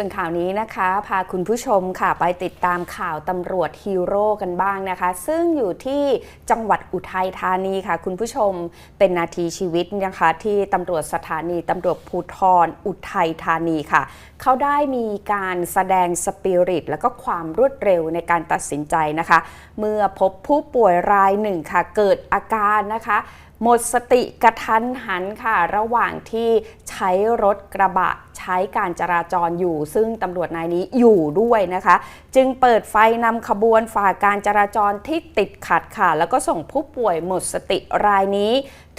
ส่วนข่าวนี้นะคะ พาคุณผู้ชมค่ะไปติดตามข่าวตำรวจฮีโร่กันบ้างนะคะ ซึ่งอยู่ที่จังหวัดอุทัยธานีค่ะ คุณผู้ชมเป็นนาทีชีวิตนะคะ ที่ตำรวจสถานีตำรวจภูธรอุทัยธานีค่ะ เขาได้มีการแสดงสปิริต แล้วก็ความรวดเร็วในการตัดสินใจนะคะ เมื่อพบผู้ป่วยรายหนึ่งค่ะ เกิดอาการนะคะหมดสติกระทันหันค่ะ ระหว่างที่ใช้รถกระบะ ใช้การจราจรอยู่ ซึ่งตำรวจนายนี้อยู่ด้วยนะคะ จึงเปิดไฟนำขบวนฝ่าการจราจรที่ติดขัดค่ะ แล้วก็ส่งผู้ป่วยหมดสติรายนี้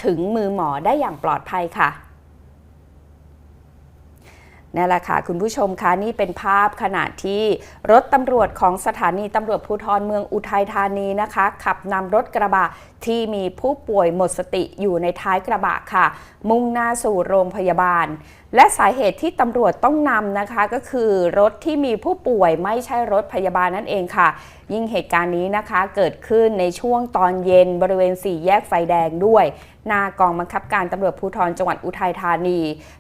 ถึงมือหมอได้อย่างปลอดภัยค่ะนี่แหละค่ะ คุณผู้ชมคะนี่เป็นภาพขณะที่รถตำรวจของสถานีตำรวจภูธรเมืองอุทัยธานีนะคะ ขับนำรถกระบะที่มีผู้ป่วยหมดสติอยู่ในท้ายกระบะค่ะ มุ่งหน้าสู่โรงพยาบาลและสาเหตุที่ตำรวจต้องนำนะคะก็คือรถที่มีผู้ป่วยไม่ใช่รถพยาบาลนั่นเองค่ะ ยิ่งเหตุการณ์นี้นะคะเกิดขึ้นในช่วงตอนเย็นบริเวณสี่แยกไฟแดงด้วยหน้ากองบังคับการตำรวจภูธรจังหวัดอุทัยธานี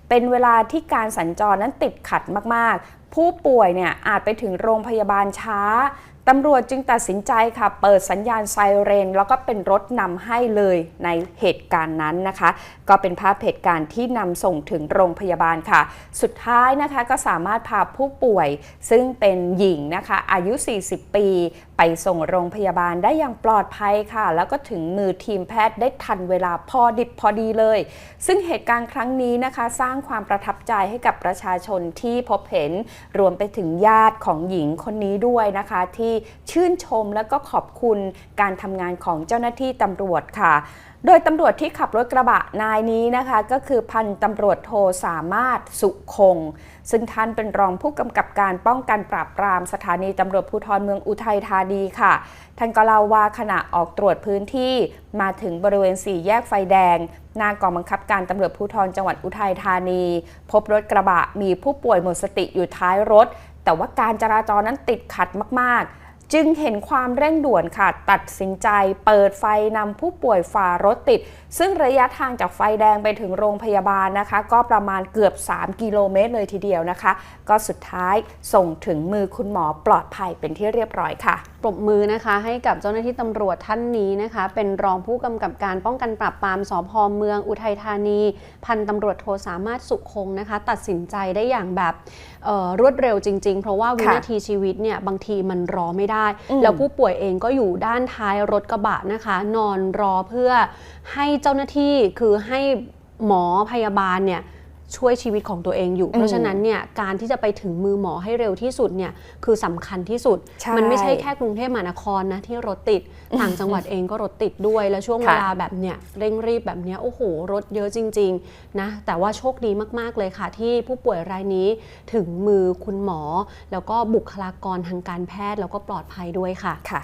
เป็นเวลาที่การสัญจรนั้นติดขัดมาก ๆ ผู้ป่วยเนี่ยอาจไปถึงโรงพยาบาลช้า ตำรวจจึงตัดสินใจค่ะ เปิดสัญญาณไซเรน แล้วก็เป็นรถนำให้เลยในเหตุการณ์นั้นนะคะ ก็เป็นภาพเหตุการณ์ที่นำส่งถึงโรงพยาบาลค่ะ สุดท้ายนะคะก็สามารถพาผู้ป่วย ซึ่งเป็นหญิงนะคะ อายุ 40 ปี ไปส่งโรงพยาบาลได้อย่างปลอดภัยค่ะ แล้วก็ถึงมือทีมแพทย์ได้ทันเวลาพอดิบพอดีเลย ซึ่งเหตุการณ์ครั้งนี้นะคะ สร้างความประทับใจให้กับประชาชนที่พบเห็นรวมไปถึงญาติของหญิงคนนี้ด้วยนะคะที่ชื่นชมและก็ขอบคุณการทำงานของเจ้าหน้าที่ตำรวจค่ะ โดยตำรวจที่ขับรถกระบะนายนี้นะคะ ก็คือพันตำรวจโทสามารถสุคง ซึ่งท่านเป็นรองผู้กำกับการป้องกันปราบปรามสถานีตำรวจภูธรเมืองอุทัยธานีค่ะ ท่านก็เล่าว่าขณะออกตรวจพื้นที่มาถึงบริเวณสี่แยกไฟแดงหน้ากองบังคับการตำรวจภูธรจังหวัดอุทัยธานี พบรถกระบะมีผู้ป่วยหมดสติอยู่ท้ายรถ แต่ว่าการจราจรนั้นติดขัดมากๆ จึงเห็นความเร่งด่วนค่ะ ตัดสินใจเปิดไฟนำผู้ป่วยฝ่ารถติด ซึ่งระยะทางจากไฟแดงไปถึงโรงพยาบาลนะคะ ก็ประมาณเกือบ 3 กิโลเมตรเลยทีเดียวนะคะ ก็สุดท้ายส่งถึงมือคุณหมอปลอดภัยเป็นที่เรียบร้อยค่ะ ปรบมือนะคะให้กับเจ้าหน้าที่ตำรวจท่านนี้นะคะ เป็นรองผู้กำกับการป้องกันปราบปรามสพเมืองอุทัยธานี พันตำรวจโทสามารถสุขคงนะคะ ตัดสินใจได้อย่างแบบรวดเร็วจริง ๆ เพราะว่าวินาทีชีวิตเนี่ยบางทีมันรอไม่ได้อืมแล้วผู้ป่วยเองก็อยู่ด้านท้ายรถกระบะนะคะ นอนรอเพื่อให้เจ้าหน้าที่คือให้หมอพยาบาลเนี่ย ช่วยชีวิตของตัวเองอยู่ เพราะฉะนั้นเนี่ยการที่จะไปถึงมือหมอให้เร็วที่สุดเนี่ยคือสำคัญที่สุดใช่มันไม่ใช่แค่กรุงเทพมหานครนะที่รถติดต่างจังหวัดเองก็รถติดด้วย แล้วช่วงค่ะเวลาแบบเนี้ยเร่งรีบแบบเนี้ยโอ้โห รถเยอะจริงๆนะแต่ว่าโชคดีมากๆเลยค่ะ ที่ผู้ป่วยรายนี้ถึงมือคุณหมอ แล้วก็บุคลากรทางการแพทย์แล้วก็ปลอดภัยด้วยค่ะค่ะ